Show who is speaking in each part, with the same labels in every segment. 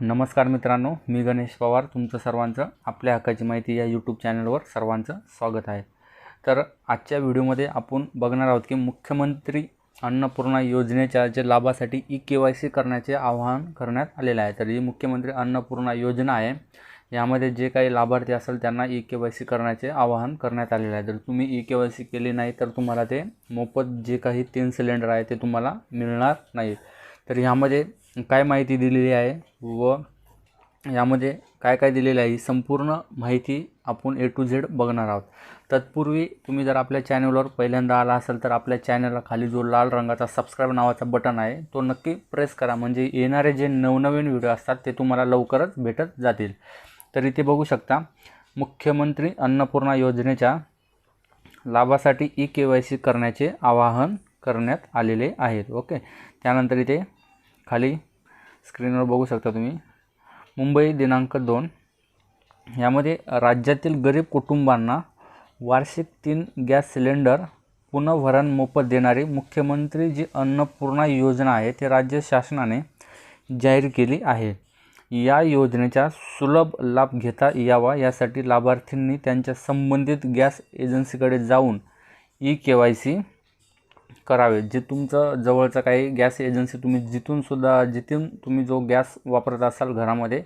Speaker 1: नमस्कार मित्रांनो मी गणेश पवार तुमचं सर्वांचं आपल्या हक्काची माहिती या यूट्यूब चॅनलवर सर्वांचं स्वागत आहे. तर आजच्या व्हिडिओमध्ये आपण बघणार आहोत की मुख्यमंत्री अन्नपूर्णा योजनेच्या जे लाभासाठी ई के वाय सी करण्याचे आवाहन करण्यात आलेलं आहे. तर ही मुख्यमंत्री अन्नपूर्णा योजना आहे. यामध्ये जे काही लाभार्थी असेल त्यांना ई के वाय सी करण्याचे आवाहन करण्यात आलेलं आहे. जर तुम्ही ई के वाय सी केली नाही तर तुम्हाला ते मोफत जे काही तीन सिलेंडर आहे ते तुम्हाला मिळणार नाही. तर ह्यामध्ये काय माहिती दिलेली आहे व यामध्ये काय काय दिलेलं आहे ही संपूर्ण माहिती आपण ए टू झेड बघणार आहोत. तत्पूर्वी तुम्ही जर आपल्या चॅनलवर पहिल्यांदा आला असाल तर आपल्या चॅनलला खाली जो लाल रंगाचा सबस्क्राईब नावाचा बटन आहे तो नक्की प्रेस करा. म्हणजे येणारे जे नवनवीन व्हिडिओ असतात ते तुम्हाला लवकरच भेटत जातील. तर इथे बघू शकता मुख्यमंत्री अन्नपूर्णा योजनेच्या लाभासाठी ई के वाय सी करण्याचे आवाहन करण्यात आलेले आहेत. ओके? त्यानंतर इथे खाली स्क्रीनवर बघू शकता तुम्ही. मुंबई दिनांक दोन. यामध्ये राज्यातील गरीब कुटुंबांना वार्षिक तीन गॅस सिलेंडर पुनर्भरण मोफत देणारी मुख्यमंत्री जी अन्नपूर्णा योजना आहे ती राज्य शासनाने जाहीर केली आहे. या योजनेचा सुलभ लाभ घेता यावा यासाठी लाभार्थींनी त्यांच्या संबंधित गॅस एजन्सीकडे जाऊन ई के वाय सी करावे. जे तुमचं जवळचं काही गॅस एजन्सी तुम्ही जिथूनसुद्धा जिथून तुम्ही जो गॅस वापरत असाल घरामध्ये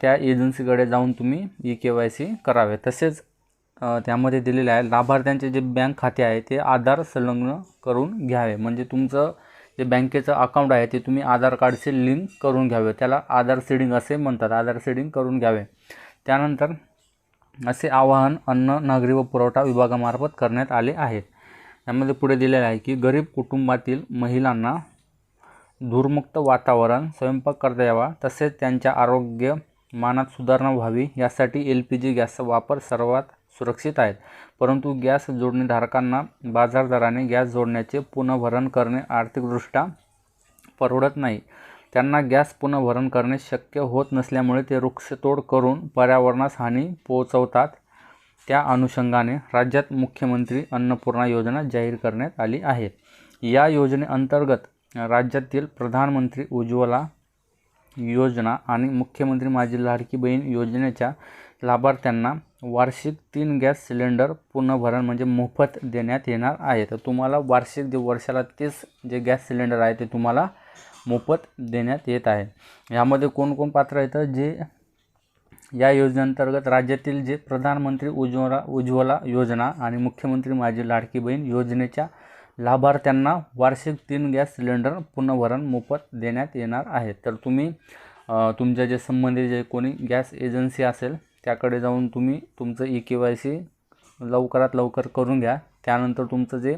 Speaker 1: त्या एजन्सीकडे जाऊन तुम्ही ई के वाय सी करावे. तसेच त्यामध्ये दिलेले आहे लाभार्थ्यांचे जे बँक खाते आहे ते आधार संलग्न करून घ्यावे. म्हणजे तुमचं जे बँकेचं अकाउंट आहे ते तुम्ही आधार कार्डशी लिंक करून घ्यावे. त्याला आधार सीडिंग असे म्हणतात आधार सीडिंग करून घ्यावे. त्यानंतर असे आवाहन अन्न नागरी व पुरवठा विभागामार्फत करण्यात आले आहे. यामध्ये पुढे दिलेले आहे की गरीब कुटुंबातील महिलांना धूरमुक्त वातावरण स्वयंपाक करता यावा तसेच त्यांच्या आरोग्य मानात सुधारणा व्हावी यासाठी एल पी जी गॅसचा वापर सर्वात सुरक्षित आहे परंतु गॅस जोडणीधारकांना बाजारदराने गॅस जोडण्याचे पुनर्भरण करणे आर्थिकदृष्ट्या परवडत नाही. त्यांना गॅस पुनर्भरण करणे शक्य होत नसल्यामुळे ते वृक्षतोड करून पर्यावरणास हानी पोहोचवतात. त्या अनुषंगाने राज्यात मुख्यमंत्री अन्नपूर्णा योजना जाहीर करण्यात आली आहे. या योजनेअंतर्गत राज्यातील प्रधानमंत्री उज्ज्वला योजना आणि मुख्यमंत्री माझी लाडकी बहीण योजनेच्या लाभार्थ्यांना वार्षिक तीन गॅस सिलेंडर पुनर्भरण म्हणजे मोफत देण्यात येणार आहे. तर तुम्हाला वार्षिक जे वर्षाला तीस जे गॅस सिलेंडर आहे ते तुम्हाला मोफत देण्यात येत आहे. यामध्ये कोण कोण पात्र येतं जे या योजनेअंतर्गत राज्यातील जे प्रधानमंत्री उज्ज्वला उज्ज्वला योजना आणि मुख्यमंत्री माझी लाडकी बहीण योजनेच्या लाभार्थ्यांना वार्षिक तीन गॅस सिलेंडर पुनर्भरण मोफत देण्यात येणार आहे. तर तुम्ही तुमच्या जे संबंधित जे कोणी गॅस एजन्सी असेल त्याकडे जाऊन तुम्ही तुमचं ई के वाय सी लवकरात लवकर करून घ्या. त्यानंतर तुमचं जे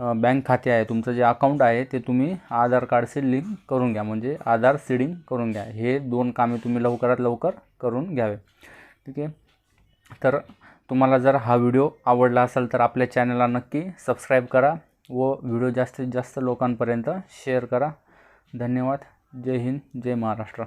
Speaker 1: बँक खाते आहे तुमचं जे अकाउंट आहे ते तुम्ही आधार कार्डशी लिंक करून घ्या म्हणजे आधार सीडिंग करून घ्या. हे दोन कामे तुम्ही लवकरात लवकर करून घ्यावे. ठीक आहे? तर तुम्हाला जर हा व्हिडिओ आवडला असेल तर आपल्या चॅनलला नक्की सबस्क्राईब करा व व्हिडिओ जास्तीत जास्त लोकांपर्यंत शेअर करा. धन्यवाद. जय हिंद जय महाराष्ट्र.